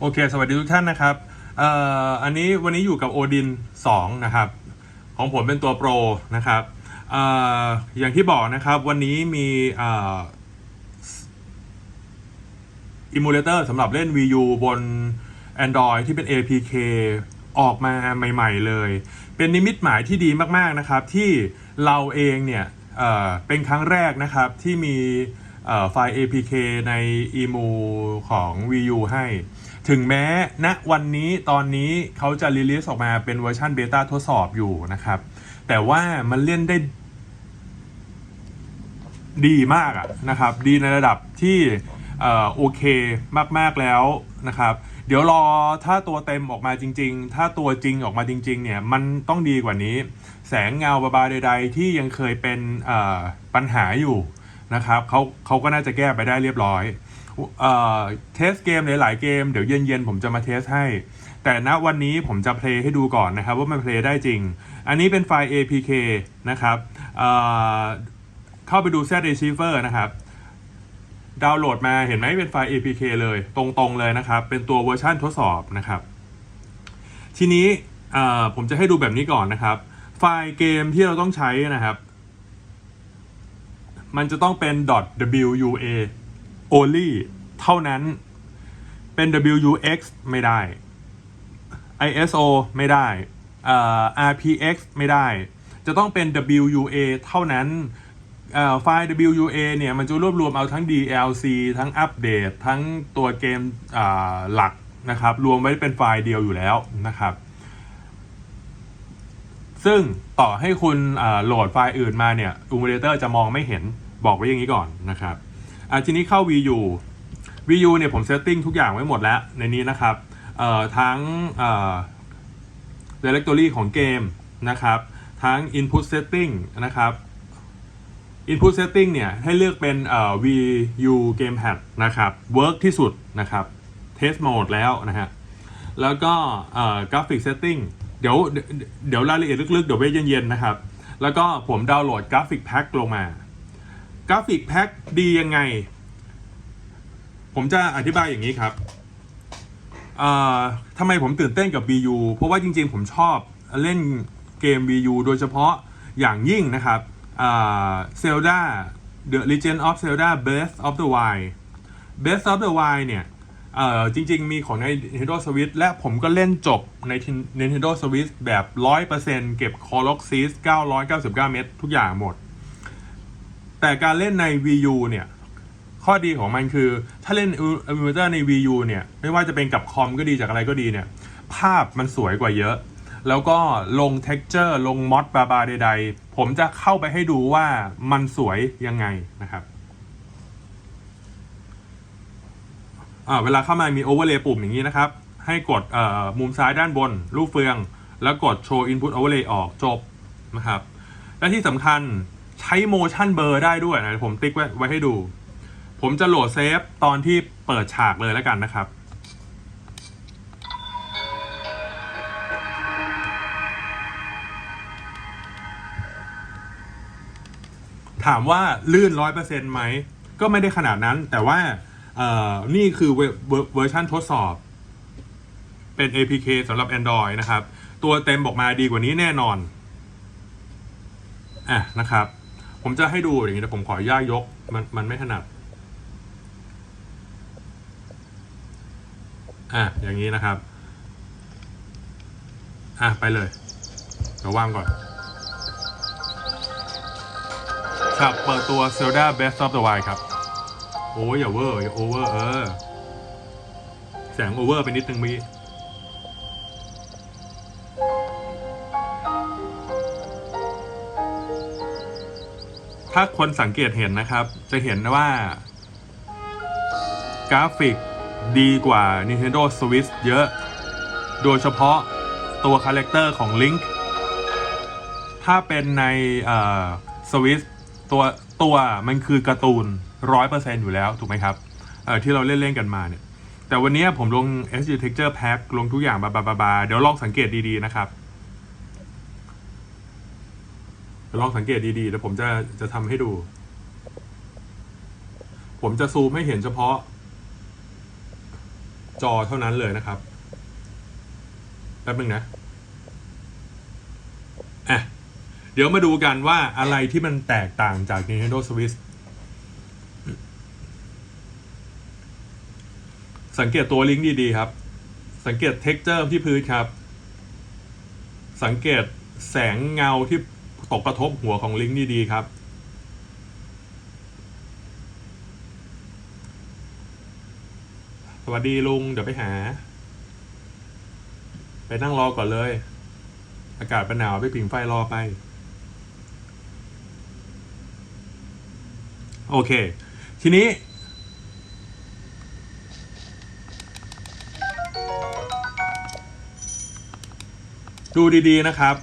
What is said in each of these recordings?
โอเค สวัสดีทุกท่านนะครับเอ่ออันนี้วันนี้อยู่กับโอดิน2นะครับ ของผมเป็นตัวโปรนะครับเอ่ออย่างที่บอกนะครับวันนี้มีเอ่ออิมูเลเตอร์สำหรับเล่น Wii U บน Android ที่เป็น APK ออกมาใหม่ ๆ เลย เป็นนิมิตหมายที่ดีมาก ๆ นะครับ ที่เราเองเนี่ยเอ่อเป็นครั้งแรกนะครับที่มีไฟล์ APK ใน EMU ของ Wii U ให้ ถึงแม้ณวันนี้ตอนนี้เขาจะรีลิสออกมาเป็นเวอร์ชันเบต้าทดสอบอยู่นะครับ แต่ว่ามันเล่นได้ดีมากอะนะครับ ดีในระดับที่โอเคมาก ๆ แล้วนะครับ เดี๋ยวรอถ้าตัวเต็มออกมาจริง ๆ ถ้าตัวจริงออกมาจริง ๆ เนี่ย มันต้องดีกว่านี้ แสงเงาบาบาใด ๆ ที่ยังเคยเป็นปัญหาอยู่นะครับเขาเขาก็น่าจะแก้ไปได้เรียบร้อย เอ่อเทสเกมหลายๆเกมเดี๋ยวเย็นๆผมจะมาเทสให้ แต่ณวันนี้ผมจะเพลย์ให้ดูก่อนนะครับ ว่ามันเพลย์ได้จริง อันนี้เป็นไฟล์ APK นะครับเเข้าไปดู Z Receiver นะครับดาวน์โหลดมาเห็นไหมเป็นไฟล์ APK เลยตรงๆเลยนะครับ เป็นตัวเวอร์ชันทดสอบนะครับ ทีนี้ผมจะให้ดูแบบนี้ก่อนนะครับ ไฟล์เกมที่เราต้องใช้นะครับ มันจะต้องเป็น .wua only เท่านั้น เป็น wux ไม่ได้ ISO ไม่ได้ RPX ไม่ได้ จะต้องเป็น WUA เท่านั้นไฟล์ WUA เนี่ย มันจะรวบรวมเอาทั้ง DLC ทั้งอัปเดต ทั้งตัวเกมหลักนะครับ รวมไว้เป็นไฟล์เดียวอยู่แล้วนะครับ ซึ่งต่อให้คุณโหลดไฟล์อื่นมาเนี่ยอูมูเลเตอร์จะมองไม่เห็นบอกไว้อย่างนี้ก่อนนะครับ อะทีนี้เข้า VU VU เนี่ยผมเซตติ้งทุกอย่างไว้หมดแล้วในนี้นะครับเอ่อทั้งเอ่อ directory ของเกมนะครับทั้ง input setting นะครับ input setting เนี่ยให้เลือกเป็นเอ่อ VU gamepad นะครับ work ที่สุดนะครับ test mode แล้วนะฮะแล้วก็เอ่อ graphic setting เดี๋ยวเดี๋ยวรายละเอียดลึกๆ เดี๋ยวไว้เย็นๆนะครับ แล้วก็ผมดาวน์โหลด graphic pack ลงมา graphic pack ดียังไง ผมจะอธิบายอย่างนี้ครับทำไมผมตื่นเต้นกับ BU เพราะว่าจริงๆ ผมชอบเล่นเกม BU โดยเฉพาะอย่างยิ่งนะครับอ่า Zelda The Legend of Zelda Breath of the Wild Breath of the Wild เนี่ยจริงๆ มีของใน Nintendo Switch และผมก็เล่นจบใน Nintendo Switch แบบ 100%เก็บ c o l o x y s 999 เม็ดทุกอย่างหมด แต่การเล่นใน Wii U เนี่ย ข้อดีของมันคือ ถ้าเล่น Emulator ใน Wii U เนี่ย ไม่ว่าจะเป็นกับคอมก็ดีจากอะไรก็ดีเนี่ย ภาพมันสวยกว่าเยอะ แล้วก็ลง texture ลงมอดบาบาใดๆ ผมจะเข้าไปให้ดูว่ามันสวยยังไงนะครับอ่าเวลาเข้ามามี overlay ปุ่มอย่างนี้นะครับ ให้กดมุมซ้ายด้านบน รูปเฟือง แล้วกด show input overlay ออกจบนะครับ และที่สำคัญ ช้ motion blur ได้ด้วยนะผมติ๊กไว้ไว้ให้ดู ผมจะโหลดเซฟตอนที่เปิดฉากเลยแล้วกันนะครับ ถามว่าลื่นร้อยเปอร์เซ็นต์ไหม ก็ไม่ได้ขนาดนั้น แต่ว่านี่คือเวเวเวอร์ชันทดสอบ เป็น APK สำหรับ Android นะครับ ตัวเต็มบอกมาดีกว่านี้แน่นอนอะนะครับ ผมจะให้ดูอย่างนี้แต่ผมขออนุญาตยก มันมันไม่ถนัด อะอย่างนี้นะครับ อะไปเลยเดี๋ยวว่างก่อนครับเปิดตัว Zelda Breath of the Wild ครับ โอ้ยอย่าเวอร์อย่าโอเวอร์เออ แสงโอเวอร์ไปนิดนึงเมื่อกี้ ถ้าคนสังเกตเห็นนะครับ จะเห็นว่ากราฟิกดีกว่า Nintendo Switch เยอะ โดยเฉพาะตัวคาแรคเตอร์ของ Link ถ้าเป็นในเอ่อ Switch ตัวตัวมันคือการ์ตูนร้อยเปอร์เซ็นอยู่แล้วถูกไหมครับที่เราเล่นๆกันมาเนี่ย แต่วันนี้ผมลง SG Texture Pack ลงทุกอย่างบาบาบาบาเดี๋ยวลองสังเกตดี ๆ นะครับเดี๋ยว ลองสังเกตดีๆ แล้วผมจะจะทำให้ดู ผมจะซูมให้เห็นเฉพาะ จอเท่านั้นเลยนะครับ แป๊บนึงนะอะเดี๋ยวมาดูกันว่าอะไรที่มันแตกต่างจาก Nintendo Switch สังเกตตัวลิงก์ดีๆครับ สังเกต texture ที่พื้นครับ สังเกตแสงเงาที่ ตกกระทบหัวของลิงก์ดีครับ สวัสดีลุง เดี๋ยวไปหา ไปนั่งรอก่อนเลย อากาศเป็นหนาวไปผิงไฟรอไป โอเค ทีนี้ดูดี ๆ นะครับ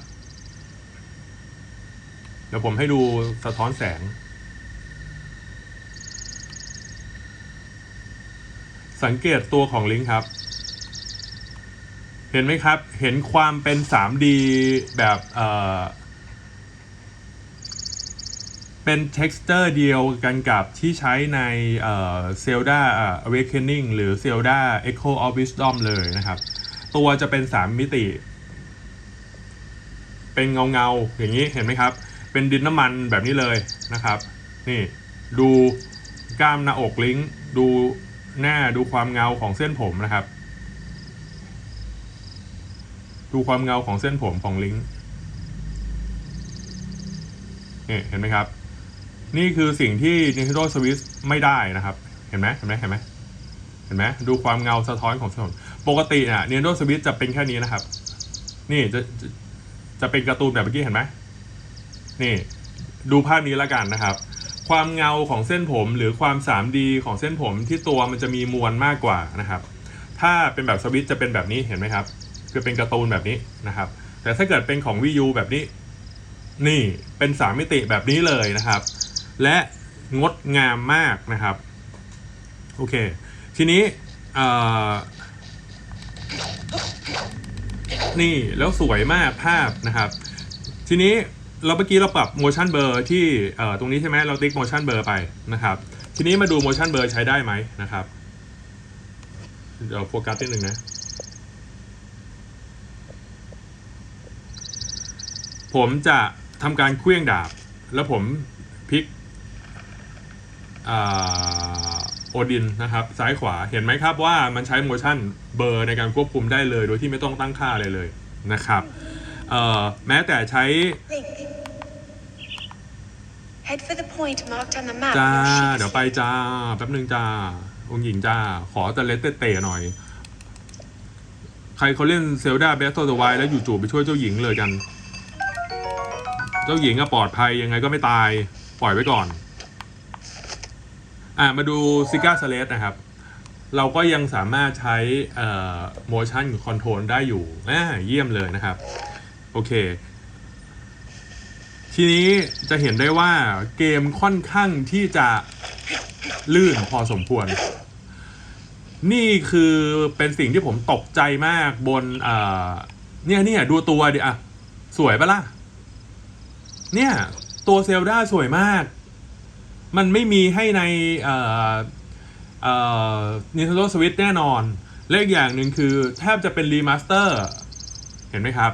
ดี๋ยวผมให้ดูสะท้อนแสง สังเกตตัวของลิงก์ครับ เห็นไหมครับ เห็นความเป็น 3D แบบเอ่อเป็น texture เดียวกันกับที่ใช้ในเอ่อ Zelda Awakening หรือ Zelda Echo of Wisdom เลยนะครับ ตัวจะเป็น 3 มิติ เป็นเงาเงาๆอย่างนี้เห็นไหมครับ เป็นดินน้ำมันแบบนี้เลยนะครับ นี่ดูกล้ามหน้าอกลิงก์ดูหน้าดูความเงาของเส้นผมนะครับ ดูความเงาของเส้นผมของลิงก์นี่เห็นไหมครับ นี่คือสิ่งที่ Nintendo Switch ไม่ได้นะครับ เห็นไหมเห็นไหมเห็นไหมเห็นไหมดูความเงาสะท้อนของเส้นผมปกติอะ Nintendo Switch จะเป็นแค่นี้นะครับ นี่จะจะจะเป็นการ์ตูนแบบเมื่อกี้เห็นไหม นี่ดูภาพนี้ล้วกันนะครับ ความเงาของเส้นผมหรือความ 3D ของเส้นผมที่ตัวมันจะมีมวลมากกว่านะครับ ถ้าเป็นแบบสวิตจะเป็นแบบนี้เห็นไหมครับคือเป็นการ์ตูนแบบนี้นะครับ แต่ถ้าเกิดเป็นของ Wii U แบบนี้ นี่เป็นสามมิติแบบนี้เลยนะครับ และงดงามมากนะครับโอเค ทีนี้นี่แล้วสวยมากภาพนะครับ ทีนี้ เราเมื่อกี้เราปรับ motion blur ที่ตรงนี้ใช่ไหมเราติ๊ก motion blur ไปนะครับ ทีนี้มาดู motion blur ใช้ได้ไหมนะครับเดี๋ยวโฟกัสนิดหนึ่งนะผมจะทำการเคลื่องดาบ แล้วผมพลิกอ่าโอดินนะครับซ้ายขวาเห็นไหมครับว่ามันใช้ motion blur ในการควบคุมได้เลย โดยที่ไม่ต้องตั้งค่าอะไรเลยนะครับแม้แต่ใช้ Head for the point marked on the map. จ้า on your sheet. เดี๋ยวไปจ้า แป๊บนึงจ้า องค์หญิงจ้า ขอแต่เลสเตะๆหน่อย ใครเขาเล่นเซลดาเบสโตเดอะไวแล้วอยู่จู่ไปช่วยเจ้าหญิงเลยกัน เจ้าหญิงก็ปลอดภัยยังไงก็ไม่ตาย ปล่อยไว้ก่อน อะมาดูซิก้าสเลสนะครับ เราก็ยังสามารถใช้เอ่อ motion control ได้อยู่อ่าเยี่ยมเลยนะครับ โอเค ทีนี้จะเห็นได้ว่าเกมค่อนข้างที่จะลื่นพอสมควร นี่คือเป็นสิ่งที่ผมตกใจมากบนเนี่ยเนี่ยดูตัวดิอะสวยปะล่ะ เนี่ย ตัวเซลดาสวยมาก มันไม่มีให้ในเอ่อเอ่อ Nintendo Switch แน่นอน และอีกอย่างหนึ่งคือแทบจะเป็นรีมาสเตอร์ เห็นไหมครับ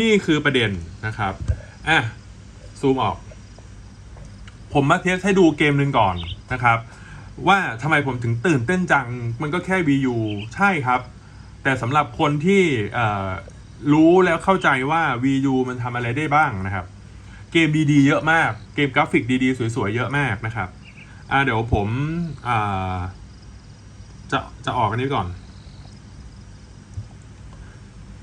นี่คือประเด็นนะครับอะ ซูมออก ผมมาเทสให้ดูเกมหนึ่งก่อนนะครับ ว่าทำไมผมถึงตื่นเต้นจัง มันก็แค่ Wii U ใช่ครับ แต่สำหรับคนที่รู้แล้วเข้าใจว่า Wii U มันทำอะไรได้บ้างนะครับ เกมดีๆเยอะมาก เกมกราฟิกดีๆ สวยๆ เยอะมากนะครับเดี๋ยวผมจะจะออกอันนี้ก่อน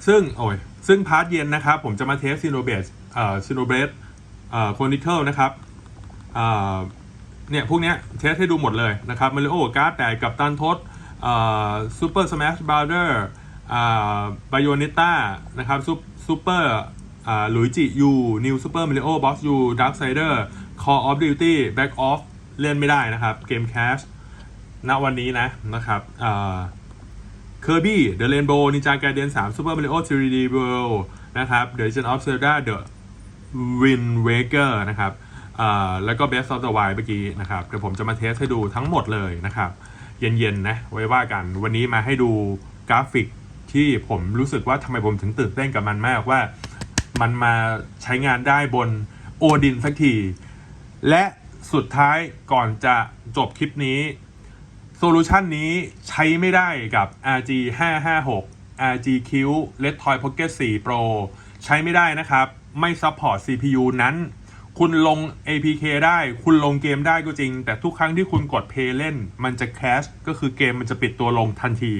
ซึ่งโอ้ยซึ่งพาร์ทเย็นนะครับ ผมจะมาเทสซิโนเบสเอ่อซิโนเบส โคนิเคิลนะครับเอ่อเนี่ยพวกเนี้ยเทสให้ดูหมดเลยนะครับมาริโอการ์ดแต่กับตันทศเอ่อซูเปอร์สมาร์ทบราเดอร์อ่าบายโอเนต้านะครับซูซูเปอร์อ่าหลุยจิยูนิวซูเปอร์มาริโอบอสยูดาร์คไซเดอร์คอ l ออฟดิวตี้แบ็กออฟเล่นไม่ได้นะครับ เกมแคชณวันนี้นะนะครับอ่าเคอร์บี้เดอะเรนโบว์นินจาการเดียน3 Super Mario 3D World นะครับ The Legend of Zelda The Wind Waker นะครับแล้วก็ Best of the Wild เมื่อกี้นะครับเดี๋ยวผมจะมาเทสให้ดูทั้งหมดเลยนะครับ เย็นๆนะไว้ว่ากันวันนี้มาให้ดูกราฟิกที่ผมรู้สึกว่าทำไมผมถึงตื่นเต้นกับมันมากว่ามันมาใช้งานได้บนโอดินสักที และสุดท้ายก่อนจะจบคลิปนี้โซลูชันนี้ใช้ไม่ได้กับ RG 556 RG Q Red Toy Pocket 4 Pro ใช้ไม่ได้นะครับ ไม่ซัพพอร์ต CPU นั้น คุณลง APK ได้ คุณลงเกมได้ก็จริง แต่ทุกครั้งที่คุณกด Play เล่น มันจะ crash ก็คือเกมมันจะปิดตัวลงทันที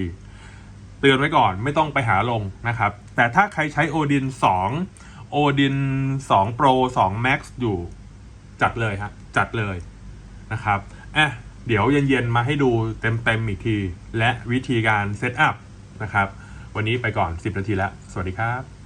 เตือนไว้ก่อนไม่ต้องไปหาลงนะครับ แต่ถ้าใครใช้ Odin 2 Odin 2 Pro 2 Max อยู่ จัดเลยฮะจัดเลยนะครับอะเดี๋ยวเย็นๆมาให้ดูเต็มๆอีกที และวิธีการเซตอัพนะครับ วันนี้ไปก่อน 10 นาทีแล้ว สวัสดีครับ